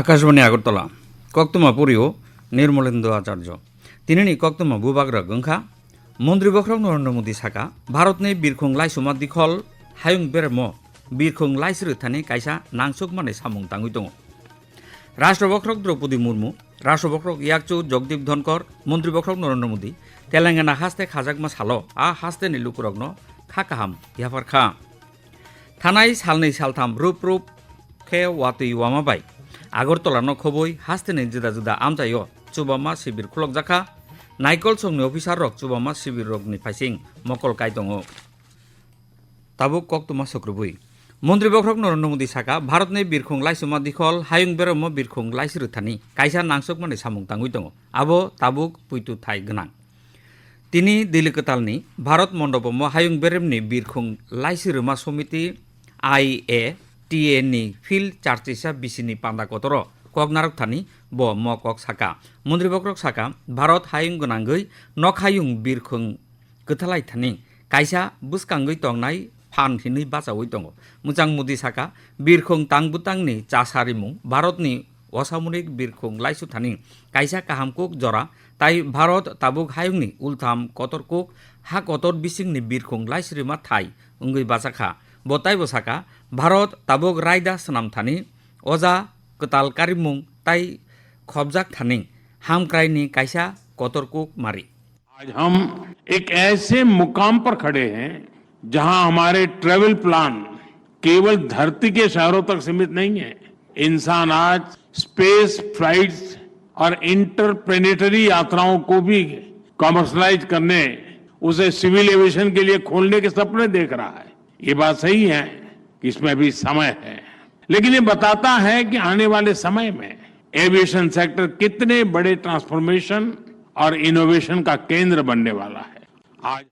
আকাশবাণী আগরতলা, কক্তমা পুরীও নির্মলেন্দু আচার্য। তিনি কক্তমা বুবাগ্রা গংখা মন্ত্রী বখরক নরেন্দ্র মোদী সাকা বিরখুং লাইসুমা দিখল, হায়ুং বেরম বিরখুং লাইসির থানি কাইসা নাংসুক মানে সামুং তাঙ্গুই দङ রাষ্ট্র বখরক দ্রৌপদী মুর্মু, রাষ্ট্র বখরক ইয়াকচু জগদীপ ধনকর, মন্ত্রী বখরক নরেন্দ্র মোদী, তেলেঙ্গানা হাস্তে খাজাকমা সালো আ হাস্তে নিলুকুরগ্ন খা কাহাম, ইয়াফার খা। থানাই সালनै সালথাম রূপ রূপ খে ওয়াতুই ওয়ামাবাই আগরতলা নখবই হাস্তেনি জুদা জুদা আমজাইও, চুবামা শিবির খুলক জাখা। নাইকল সংনি অফিসার রক, চুবামা শিবির রকনি ফাইসিং মকল কাই দঙ তাবুক ককতুমা সক্রবুই মন্ত্রী বখরক নরেন্দ্র মোদী সাকা ভারতনি বিরখুং লাইসুমা দিখল, হায়ুং বেরম বিরখুং লাইসিরুথানি কাইসা নাংসক মানে সামুং তাঙ্গুই দঙ আবো তাবুক, পুইতু থাই গনাং। তিনি দিলিকতালনি ভারত মণ্ডপম হায়ুং বেরেমনি বিরখুং লাইসিরুমা সমিতি, আই এ টিএ ফিল চার্চিসা বিসিনি পান্দা কতর, কক নারক থানি, ব ম কক সাকা। মন্ত্রী বক্রক সাকা, ভারত হায়ুং গনাঙ্গই নক হায়ুং বিরখং গথালাই থানি। কাইসা বুসকাঙ্গই তংনাই ফান হিনই বাঁচাওই দङ মুজাং মুদি সাকা, বিরখং তাংবুতাংনি চাসারিমু ভারতনি অসামরিক বিরখং লাইসুথানি কাইসা কাহামকুক জরা, তাই ভারত তাবুক হায়ুংনি উলথাম কতরকুক হা কতর বিসিংনি বিরখং লাইসরিমা থাই। উঙ্গই বাসাখা বতাই বসাকা भारत ताबुक रायदा सनाम थानी, अजा कताल कारिमुं ताई खबजाक थानी हम क्राइनी कैसा कोतरकुक मारी। आज हम एक ऐसे मुकाम पर खड़े हैं, जहाँ हमारे ट्रेवल प्लान केवल धरती के शहरों तक सीमित नहीं है। इंसान आज स्पेस फ़्लाइट और इंटरप्लेनेटरी यात्राओं को भी कॉमर्शलाइज करने, उसे सिविल एविएशन के लिए खोलने के सपने देख रहा है। ये बात सही है। इसमें अभी समय है लेकिन ये बताता है कि आने वाले समय में एविएशन सेक्टर कितने बड़े ट्रांसफॉर्मेशन और इनोवेशन का केंद्र बनने वाला है आज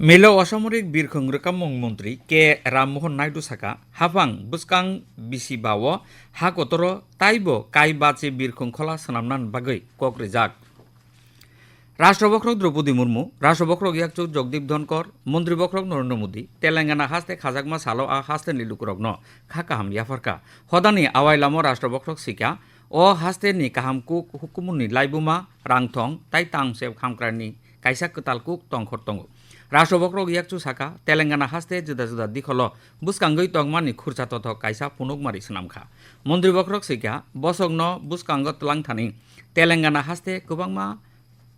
মেলো অসামরিক বিরখং রকামং মন্ত্রী কে রামমোহন নাইডু সাকা হাফাং বুসকাং বিসিবাও হা কতর তাইব কাই বাচে বিরখং খলা সানামনান বাগৈ কক্রেজাক রাষ্ট্রবক্রক দ্রৌপদী মুর্মু, রাষ্ট্রবক্রক ইয়াকচুক জগদীপ ধনকর মন্ত্রীবক্রক নরেন্দ্র মোদী, তেলেঙ্গানা হাস্তে খাজাকমা সালো আ হাস্তে নিলুকরগ্ন খাকা হাম ইয়াফারকা। হদানি আওয়াইলামো রাষ্ট্রবক্রক শিকা অ হাস্তে নি কাহামকুক হুকুমুনি লাইবুমা রাংথং তাই তাং সেব খামক্রানি কাইসা কতালকুক টংখর টঙ্গু রাষ্ট্রবক্রক ইয়াকচু সাকা, তেলেঙ্গানা হাস্তে জুদা জুদা দিখল বুসকাঙ্গই তংমানি খুরচা তথ কাইসা পুনক মারি সুনামখা। মন্ত্রীবক্রক শিকা বসগ্ন বুসকাঙ্গ তলাং থানি তেলেঙ্গানা হাস্তে গোবাংমা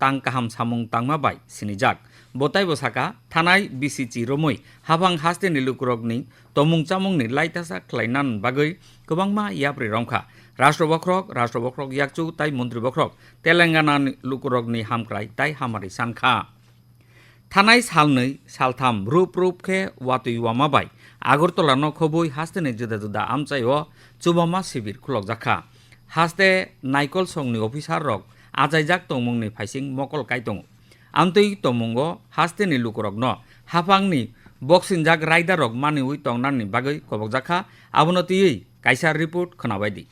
তাং কাহাম সামুং তাংমা বাই সিনিজাক বতাই বসাকা, থানাই বিসিচি রমই হাবাং হাস্তে নিলুকুরকনি তমুং চামুংনি লাইতাসা খ্লাইনান বাগৈ গোবাংমা ইয়াপ্রি রংখা। রাষ্ট্রবক্রক রাষ্ট্রবক্রক ইয়াকচু, তাই মন্ত্রী বক্রক তেলেঙ্গানা লুকুরকনি হামক্রাই তাই হামারি সানখা থানায় সালনৈ সালথাম রূপ রূপকে ওয়াতুই ওয়ামা বাই আগরতলা নখবই হাস্তেনি জুদা জুদা আমচাই ও চুবামা শিবির খুলক জাখা। হাস্তে নাইকল সংনি অফিসার রক আজাইজাক তমুংনি ফাইসিং মকল কাইতং। আমতৈ তমুঙ্গ হাস্তেনি লুকরগ্ন হাফাংনি বক্সিনজাক রাইদারক রক মানি উই তংনানি বাগৈ কবকজাখা। আবনতিयै কাইসার রিপোর্ট খনাবাইদি।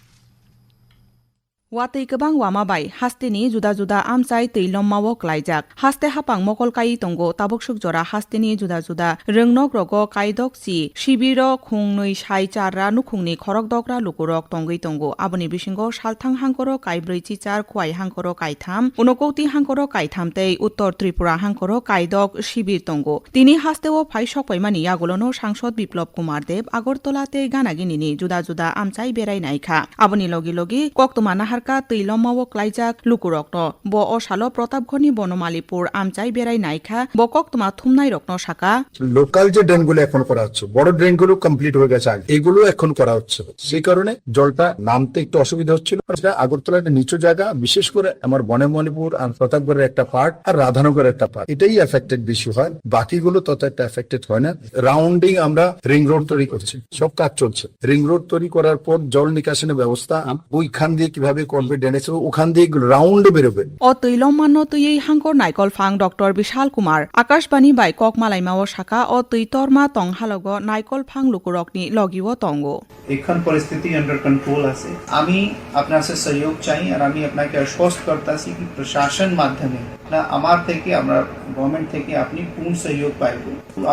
Watei kebang wama bai haste ni juda juda amchai tei lommawo klaijak haste hapang mokol kai tongo taboksuk jora haste ni juda juda rengnok rogo kaidok si shibiro khungnoi sai charra nu khungni khorok dokra lukurok tongei tongo aboni bisingo salthang hangkoro kaibrei chi char khwai hangkoro kaitham unokoti hangkoro kaitham tei uttor tripura hangkoro kaidok shibir tongo tini haste o phai shok paimani agolono সাংসদ Biplab Kumar Deb আগরতলাতে গানাগিনিনি juda juda amchai berai naikha aboni logi logi koktomana নাহারকা তৈলমাও ক্লাইজাক লুকুরক্ন ব অশালো প্রতাপঘনি বনমালীপুর আমচাই বেড়াই নাইখা ব কক্তমা থুমনাই রত্ন শাখা। Local যে ড্রেনগুলো এখন করা হচ্ছে, বড় ড্রেনগুলো কমপ্লিট হয়ে গেছে আগে। এগুলো এখন করা হচ্ছে। সেই কারণে জলটা নামতে একটু অসুবিধা হচ্ছিল। আগরতলা একটা নিচু জায়গা, বিশেষ করে আমার বনেমণিপুর আর প্রতাপগড়ের একটা পার্ট আর রাধানগরের একটা পার্ট এটাই এফেক্টেড বেশি হয়। বাকিগুলো তত একটা এফেক্টেড হয় না। রাউন্ডিং আমরা রিং রোড তৈরি করছি। সব কাজ চলছে। রিং রোড তৈরি করার পর জল নিকাশনের ব্যবস্থা, ওইখান দিয়ে কীভাবে ড্রেনেজ ওখান দিয়ে রাউন্ডে বেরোবে অ তৈলম মান্য তৈই হাঙ্কর নাইকল ফাং ডক্টর বিশাল কুমার আকাশবাণী বাই কক মালাইমাও শাখা অ তৈতরমা তংহালগ নাইকল ফাং লুকুরকনি লগিও তঙ্গো। এখন পরিস্থিতি আন্ডার কন্ট্রোল আছে। আমি আপনার সাথে সহযোগ চাই আর আমি আপনাকে আশ্বস্ত করতেছি কি প্রশাসন মাধ্যমে না আমার থেকে আমরা গভর্নমেন্ট থেকে আপনি পূর্ণ সহযোগ পাইব।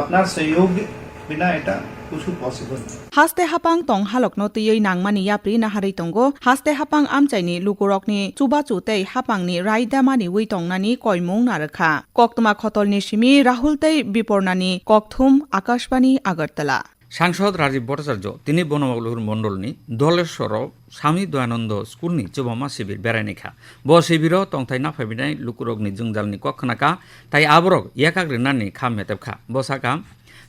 আপনার সহযোগ বিনা এটা হাস্তে হাপাং টং হালক নো তুই নাংমানি ইয়াপ্রি নাহারি তঙ্গো। হাস্তে হাপাং আমচাইনি লুকুরকনি চুবাচু তৈ হাপাংনি রাইদামানি উই তংনানি কয়মুং নারখা। কক্তমা খতলনি সিমি রাহুল তৈ বিপর্ণানি ককথুম আকাশবাণী আগরতলা। সাংসদ রাজীব ভট্টাচার্য তিনি বনবাগুলোর মণ্ডলনি দলেশ্বর স্বামী দয়ানন্দ স্কুলনি চুবমা শিবির বেড়াইনিখা ব শিবির তংথাই না ফাইবিনাই লুকুরগনি জুংজালনি কক্ষনাকা তাই আবরক ইয়াকাগ্রিনানি খাম মেতেবখা বসা কাম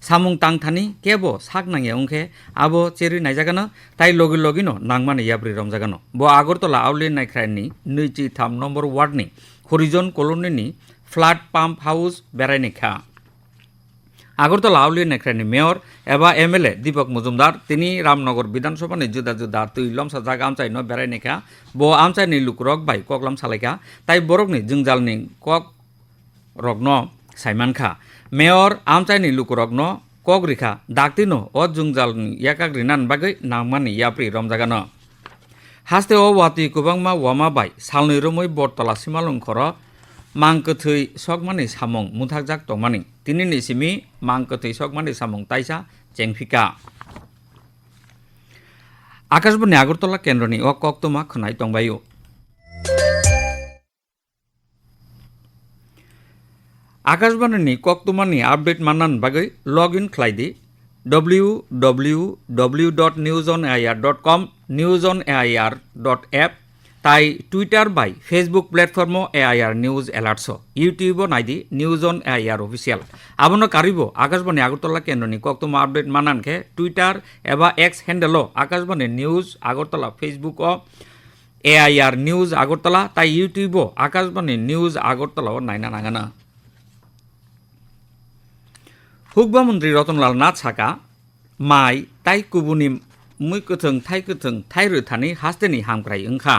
বসাকা সামুং তাংথানি কেব সাক নাঙে অংখে আবো চেরি নাইজাগানো তাই লগি লগিনো নাংমানি ইয়াব্রি রমজাগানো ব আগরতলা আউলি নাইখ্রাইনি নৈচি থাম নম্বর ওয়ার্ডনি হরিজন কলোনিনি ফ্ল্যাট পাম্প হাউস বেড়াইনিখা আগরতলা আউলিয়া নেখরানি মেয়র এবা এমএলএ দীপক মজুমদার তিনি রামনগর বিধানসভানি জুদা জুদা তুই লমসা জাগা আমচাই ন বেড়াই নেখা ব আমচাইনি লুক রক বাই ককলাম সালাইখা তাই বরকনি জুংজালনি কক রগ্ন সাইমানখা মেয়র আমচাইনি লুক রগ্ন কক রিখা ডাকতিনো অ জুংজালনি ইয়াকাগ্রিনান বাগৈ নাংমানি ইয়াপ্রি রমজাগানো হাস্তে ও ওয়াতি কুবাংমা ওয়ামা বাই সালনি রুमै বটতলা সিমালং খর মাংকথৈ সকমানি সামং মুথাকজাক তংমানি। তিনি নিসিমি মাংকথৈ সকমানি সামং তাইসা চেংফিকা। আকাশবাণী আগরতলা কেন্দ্রনি ও কক্তমা খনাই তংবায়ু। আকাশবাণীনি কক্তমানি আপডেট মানান বাগৈ log in খ্লাইদি W W W dot news on AIR dot com news on AIR dot app তাই Twitter by Facebook platform AIR news alerts YouTube নাইদি news on AIR official আবনো কারিব আকাশবাণী আগরতলা কেন্দ্রনি কক্তমা আপডেট মানানকে টুইটার এবা X handle Akashvani news Agartala Facebook AIR news Agartala তাই YouTube Akashvani news আগরতলাও নাইনা নাগানা। হুকবা মন্ত্রী রতনলাল নাথ সাকা, মাই, তাই কুবুনি মুই কথং থাই কথং থাই রোথানি হাস্তেনি, হামক্রাই ওংখা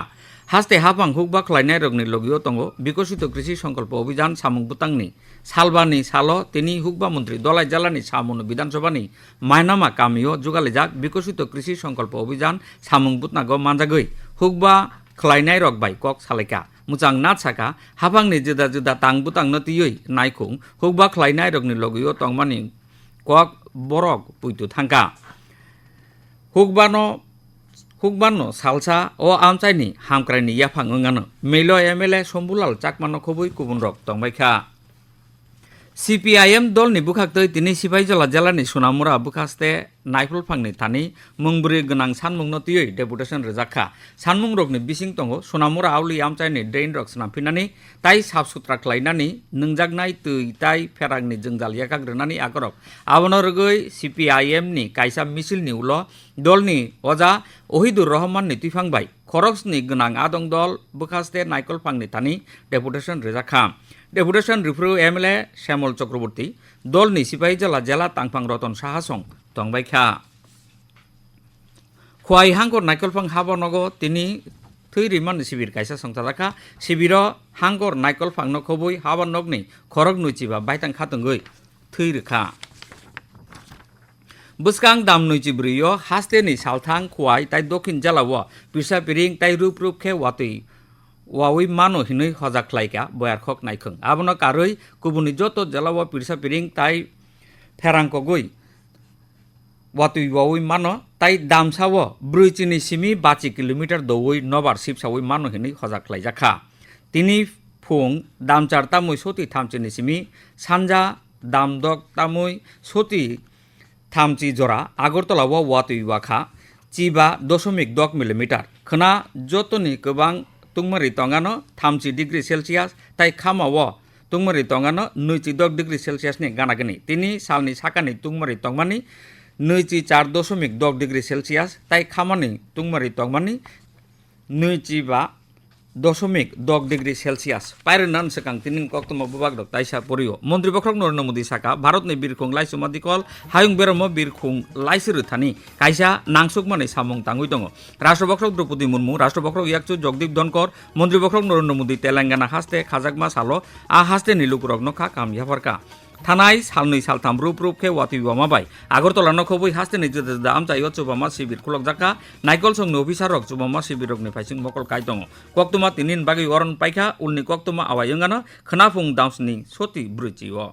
হাস্তে হাফাং হুকবা খ্লাইনাই রগনি লগিও তঙ্গ, বিকশিত কৃষি সংকল্প অভিযান সামুং বুতাংনি। সালবানি, সাল, তিনি হুকবা মন্ত্রী, দলাই জেলানি সামুন বিধানসভানি মায়নামা কামিও যুগালে যাক, বিকশিত কৃষি সংকল্প অভিযান সামুং বুতনাগ মানজাগৈ হুকবা খ্লাইনাই রকবাই কক সালাইকা মুচাং না ছাকা হাফাংনি জুদা জুদা তাংবু তাংনো তিয়ই নাইখুং হুকবা খ্লাইনাই রকনি লগিও তংমানি কক বরক পুইতু থাঙ্কা হুকবানো হুকবানো সালসা ও আমচাইনি হামক্রাইনি ইয়াফাং ওঙানো মেল এম এল এ শম্বুলাল চাকমানো খবই কুবুন রক তংবাইখা সিপিআইএম দলনি বুখাক্তই তিনি সিপাহীজলা জেলার সুনামুরা বুখাস্তে নাইফুল ফাংনি থানি মুংবুরি গনাং সানমুংনো তুই ডেপুটেশন রেজাখা সানমুং রকনি বিসিং তঙ্গ সুনামুরা আউলি আমচাইনি ড্রেইন রক সামফিনানি তাই সাফ সুতরা খাইনানি নোংজাগনাই তুই তাই ফেরাংনি জঞ্জাল ইয়াকাগ্রনানি আগরক আবনরগৈ সিপিআইএমনি কাইসা মিছিলনি উল দলনি অজা অহিদুর রহমাননি তুইফাংবাই খরচনি গনাং আদং দল বুখাস্তে নাইকল ফাংনি থানি ডেপুটেশন রেজাখা ডেপুটেশন রিফ্রু এমএলএ শ্যামল চক্রবর্তী দলনি সিপাহী জেলা জেলা তাংফাং রতন সাহাসং তংবাইখা খোয়াই হাঙ্কর নাইকলফাং হাবনগ তিনি থৈ রিমান শিবির কাইসা সংসারাখা শিবির হাঙ্কর নাইকলফাং নখবই হাবানগনি খরক নুচিবা বাইতাং খাতঙ্গই থৈ রেখা। বুসকাং দাম নৈচি ব্রুইয় হাস্তেনি সালথাং, খোয়াই তাই দক্ষিণ জেলাও পিসা পিরিং তাই রূপ রূপ খে ওয়াতই ওয়াউই মানো হিনৈ হজাক লাইকা, বয়ার খক নাইখং আবনো কারৈ কুবুনি যত জেলাও পিরসা পিরিং তাই ফেরাংক গই ওয়াতুই ওয়াউই মানো তাই দামসাও ব্রুই চিনি সিমি বাচি কিলোমিটার দৌই নবার সিপসাউই মানো হিনৈ হজাক লাইজাখা। তিনি ফুং দামচার তামুই সতি থামচিনি সিমি, সানজা দামদক তামুই সতি থামচি জরা আগরতলাও ওয়াতুই ওয়াখা, চিবা দশমিক দক মিলিমিটার। খনা যতনি গোबां তুংমারি তঙ্গানো থামচি ডিগ্রি সেলসিয়াস তাই খামাও তুংমারি তঙ্গানো নৈচি দক ডিগ্রি সেলসিয়াসনি গানাগানি তিনি সালনি সাকানি তুংমারি tongmani নৈচি চার দশমিক দশ ডিগ্রি সেলসিয়াস তাই খামানি তুংমারি তংমানি নৈচি বা দশমিক দক ডিগ্রি সেলসিয়াস। পাইরে নান সেকাং তিনিন কক্তম বুবাগ দক তাইসা পরিও। মন্ত্রী বখরক নরেন্দ্র মোদী সাকা ভারতনি বীরখুং লাইসুমা দিকল হায়ুং বেরম বীরখুং লাইসিরু থানি। কাইসা নাংসুক মানে সামং তাঙ্গুই দङ রাষ্ট্র বখরক দ্রৌপদী মুর্মু, রাষ্ট্র বখরক ইয়াকচু জগদীপ ধনকর, মন্ত্রী বখরক নরেন্দ্র মোদী তেলেঙ্গানা হাস্তে খাজাকমা সালো আ হাস্তে নীলুকুরক নখা কাম ইয়াফারকা। থানাই সালনি সালথাম রূপ রূপ খে ওয়াতি বামাবাই আগরতলা নখবই হাসতে নিজ দাম আমচাই চুবামা শিবির। খুলক জাকা, নাইকল সংনি অফিসার রক চুবামা শিবির রকনি ফাইসিং মকল কাই দং কক্তমা তিনিন বাগি অরণ পাইখা, উলনি কক্তমা আওয়াই ওঙ্গানো খনাফুং দামসনি সতি ব্রুচি ও